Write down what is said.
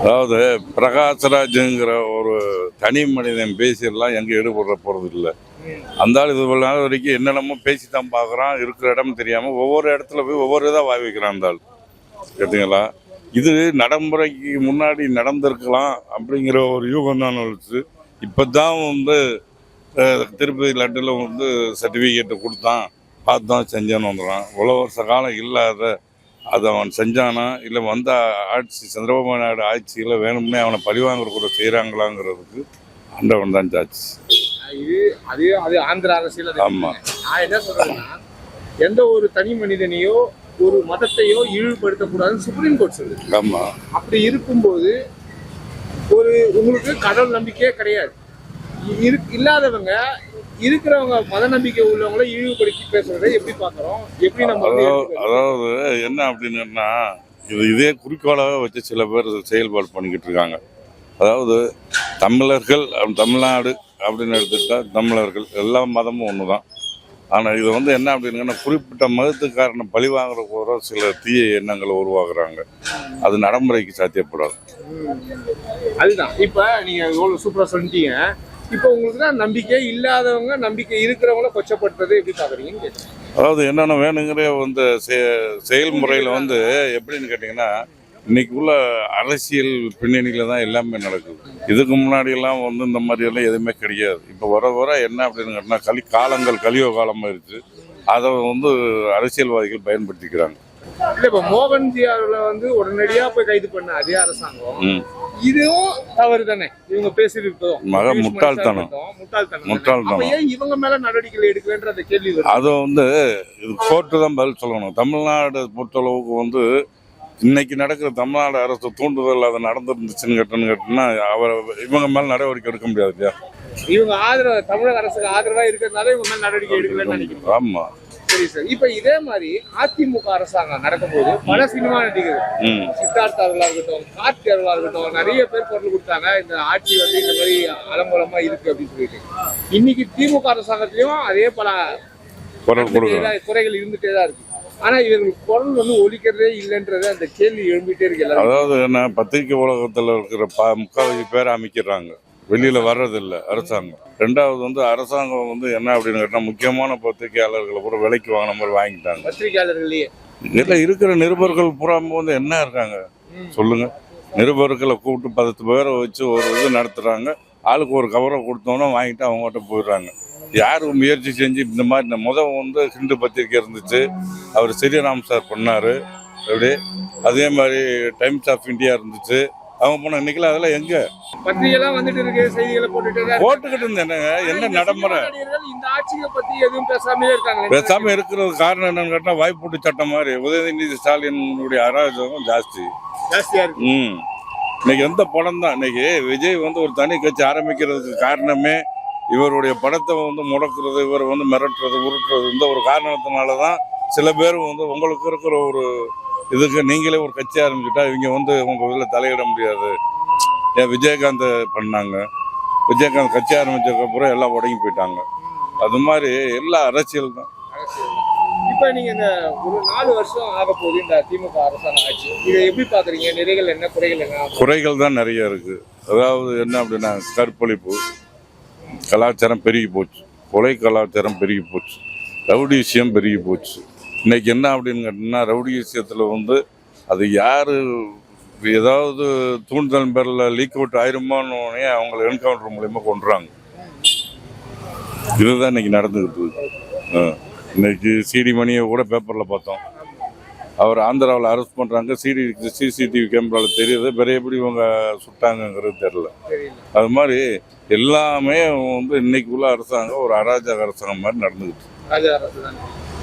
அதாவது பிரகாஷ்ராஜுங்கிற ஒரு தனி மனிதன் பேசியெல்லாம் எங்கே ஈடுபட போகிறது இல்லை. அந்த ஆள் இது நாள் வரைக்கும் என்னென்னமோ பேசி தான் பார்க்குறான் இருக்கிற இடம் தெரியாமல் ஒவ்வொரு இடத்துல போய் ஒவ்வொரு இதாக வாய் வைக்கிறான் அந்த ஆள். கேட்டுங்களா? இது நடைமுறைக்கு முன்னாடி நடந்திருக்கலாம் அப்படிங்கிற ஒரு யூகம் தான் வச்சு இப்போ தான் வந்து திருப்பதி லட்டில் வந்து சர்டிஃபிகேட்டை கொடுத்தான் பார்த்தான் செஞ்சேன்னு வந்துடுறான். இவ்வளோ வருஷ காலம் இல்லாத அதை அவன் செஞ்சானா? இல்லை வந்த ஆட்சி சந்திரபாபு நாயுடு ஆட்சியில் வேணும்னே அவனை பழிவாங்குற கூட செய்கிறாங்களாங்கிறதுக்கு ஆண்டவன் தான் சாட்சி இது அது அது ஆந்திர அரசியல் அது ஆமா. நான் என்ன சொல்றேன்னா எந்த ஒரு தனி மனிதனையோ ஒரு மதத்தையோ இழிவுபடுத்தக்கூடாதுன்னு சுப்ரீம் கோர்ட் சொல்லுது. ஆமாம் அப்படி இருக்கும்போது ஒரு உங்களுக்கு கடவுள் நம்பிக்கையே கிடையாது. இரு இல்லாதவங்க இருக்கிறவங்க மத நம்பிக்கை உள்ளவங்கள இழிவுபடுத்தி பேசுறதை எப்படி பார்க்கறோம்? எப்படி நம்ம அதாவது என்ன அப்படின்னா இது இதே குறிக்கோளாக வச்சு சில பேர் செயல்பாடு பண்ணிக்கிட்டு இருக்காங்க. அதாவது தமிழர்கள் தமிழ்நாடு அப்படின்னு எடுத்துக்கிட்டா தமிழர்கள் எல்லா மதமும் ஒன்று தான் ஆனால் இது வந்து என்ன அப்படின்னா குறிப்பிட்ட மதத்துக்காரனை பழி வாங்குற கூட சில தீய எண்ணங்களை உருவாக்குறாங்க அது நடைமுறைக்கு சாத்தியப்படாது. அதுதான். இப்ப நீங்க இவ்வளவு சூப்பரா சொல்லிட்டீங்க. இப்ப உங்களுக்கு நம்பிக்கை இல்லாதவங்க நம்பிக்கை இருக்கிறவங்கள கொச்சப்படுத்துறது எப்படி பாக்குறீங்கன்னு கேட்டேன் அதாவது என்னென்ன வேணுங்கிற வந்து செ- செயல்முறையில் வந்து எப்படின்னு கேட்டிங்கன்னா இன்னைக்கு உள்ள அரசியல் பின்னணியில் தான் எல்லாமே நடக்குது. இதுக்கு முன்னாடி எல்லாம் வந்து இந்த மாதிரி எல்லாம் எதுவுமே கிடையாது. இப்போ வர வர என்ன அப்படின்னு கேட்டிங்கன்னா கலி காலங்கள் கலியோ காலமாயிருச்சு அதை வந்து அரசியல்வாதிகள் பயன்படுத்திக்கிறாங்க. இல்ல இப்ப மோகன்ஜி அவர்களை வந்து உடனடியா போய் கைது பண்ண அதே அரசாங்கம்? இதுவும் தவறு தானே இவங்க பேசிருக்கோம் மக முட்டாள்தனம். முட்டாள்தனம் முட்டாள்தனம். அப்ப ஏன் இவங்க மேல நடவடிக்கை எடுக்கலன்ற அந்த கேள்வி வருது. அதை வந்து இது கோர்ட்டு தான் பதில் சொல்லணும். தமிழ்நாடு பொறுத்தளவுக்கு வந்து இன்னைக்கு நடக்கிற தமிழ்நாடு அரசு தூண்டுதல் அது நடந்துருந்துச்சுன்னு கேட்டோன்னு கேட்டோம்னா அவர் இவங்க மேல நடவடிக்கை எடுக்க முடியாது இல்லையா? இவங்க ஆதரவு தமிழக அரசுக்கு ஆதரவா இருக்கிறதுனால இவங்க மேல நடவடிக்கை எடுக்கலன்னு நினைக்கிறேன் ஆமா. சரி சார். இப்ப இதே மாதிரி அதிமுக அரசாங்கம் நடக்கும்போது பல சினிமா நடிகர்கள் ம். சித்தார்த் அவர்களா இருக்கட்டும் கார்த்தி அவர்களா இருக்கட்டும் நிறைய பேர் குரல் கொடுத்தாங்க. இந்த ஆட்சி வந்து இந்த மாதிரி அலங்கோலமா இருக்கு அப்படின்னு சொல்லிட்டு. இன்னைக்கு திமுக அரசாங்கத்திலயும் அதே பல குறைகள் இருந்துட்டே தான் இருக்கு. ஆனா இவர்கள் குரல் வந்து ஒலிக்கிறதே இல்லைன்றது அந்த கேள்வி எழும்பிட்டே இருக்கு அதாவது என்ன பத்திரிக்கை உலகத்தில் இருக்கிற முக்கால்வாசி பேரை அமைக்கிறாங்க. வெளியில வர்றதில்ல அரசாங்கம். ரெண்டாவது வந்து அரசாங்கம் வந்து என்ன அப்படின்னு கேட்டால் முக்கியமான பத்திரிகையாளர்களை கூட விலைக்கு வாங்கின மாதிரி வாங்கிட்டாங்க. பத்திரிகையாளர்களே இதில் இருக்கிற நிருபர்கள் பூரா வந்து என்ன இருக்காங்க? சொல்லுங்க. நிருபர்களை கூப்பிட்டு பத்து பேரை வச்சு ஒரு இது நடத்துறாங்க. ஆளுக்கு ஒரு கவரை கொடுத்தோன்னா வாங்கிட்டு அவங்ககிட்ட போயிடுறாங்க. யார் முயற்சி செஞ்சு இந்த மாதிரி இந்த முதல் வந்து ஹிந்து பத்திரிக்கை இருந்துச்சு. அவர் ஸ்ரீராம் சார் பண்ணாரு. அப்படி அதே மாதிரி டைம்ஸ் ஆஃப் இந்தியா இருந்துச்சு. அவங்க போன இன்னைக்கெல்லாம் அதெல்லாம் எங்க? பத்திரிகை எல்லாம் வந்துட்டு இருக்கு செய்திகளை போட்டுட்டு. போட்டுக்கிட்டு இருந்தேன் என்னங்க என்ன நடைமுறை? இந்த ஆட்சியை பத்தி எதுவும் பேசாமலே இருக்காங்க. பேசாம இருக்கிறது காரணம் என்னன்னு கேட்டா வாய்ப்பூட்டு சட்டம் மாதிரி. உதயநிதி ஸ்டாலினுடைய அராஜகம் ஜாஸ்தி. ஜாஸ்தியா இருக்கு. ம். இன்னைக்கு எந்த படம் தான்? இன்னைக்கு விஜய் வந்து ஒரு தனி கட்சி ஆரம்பிக்கிறதுக்கு காரணமே இவருடைய படத்தை வந்து முடக்கிறது இவரை வந்து மிரட்டுறது உருட்டுறது இந்த ஒரு காரணத்தினால தான் சில பேர் வந்து உங்களுக்கு இருக்கிற ஒரு இதுக்கு நீங்களே ஒரு கட்சி ஆரம்பிச்சுட்டா இவங்க வந்து உங்க இதில் தலையிட முடியாது. ஏன் விஜயகாந்த் பண்ணாங்க. விஜயகாந்த் கட்சி ஆரம்பிச்சதுக்கு அப்புறம் எல்லாம் உடங்கி போயிட்டாங்க. அது மாதிரி எல்லா அரசியல் தான். இப்ப நீங்க இந்த ஒரு நாலு வருஷம் ஆக போகுது இந்த திமுக அரசாங்கம் ஆட்சி. இதை எப்படி பாக்குறீங்க? நிறைகள் என்ன குறைகள் என்ன? குறைகள் தான் நிறைய இருக்கு. அதாவது என்ன அப்படின்னா கற்பழிப்பு கலாச்சாரம் பெருகி போச்சு. கொலை கலாச்சாரம் பெருகி போச்சு. ரவுடி விஷயம் பெருகி போச்சு. இன்னைக்கு என்ன அப்படின்னு கேட்டிங்கன்னா ரவுடி விஷயத்தில் வந்து அது யார் ஏதாவது தூண்டுதல் பேரில் லீக் அவுட் ஆயிருமோன்னு அவங்கள என்கவுண்டர் மூலியமாக கொண்டுறாங்க இதுதான் இன்னைக்கு நடந்துக்கிட்டு. இன்னைக்கு சிடி மணியை கூட பேப்பரில் பார்த்தோம். அவர் ஆந்திராவில் அரெஸ்ட் பண்ணுறாங்க சிடி சிசிடிவி கேமராவில் தெரியுது. வேற எப்படி இவங்க சுட்டாங்கங்கிறது தெரில தெரியல. அது மாதிரி எல்லாமே வந்து இன்னைக்கு உள்ள அரசாங்கம் ஒரு அராஜக அரசாங்கம் மாதிரி நடந்துக்கிட்டு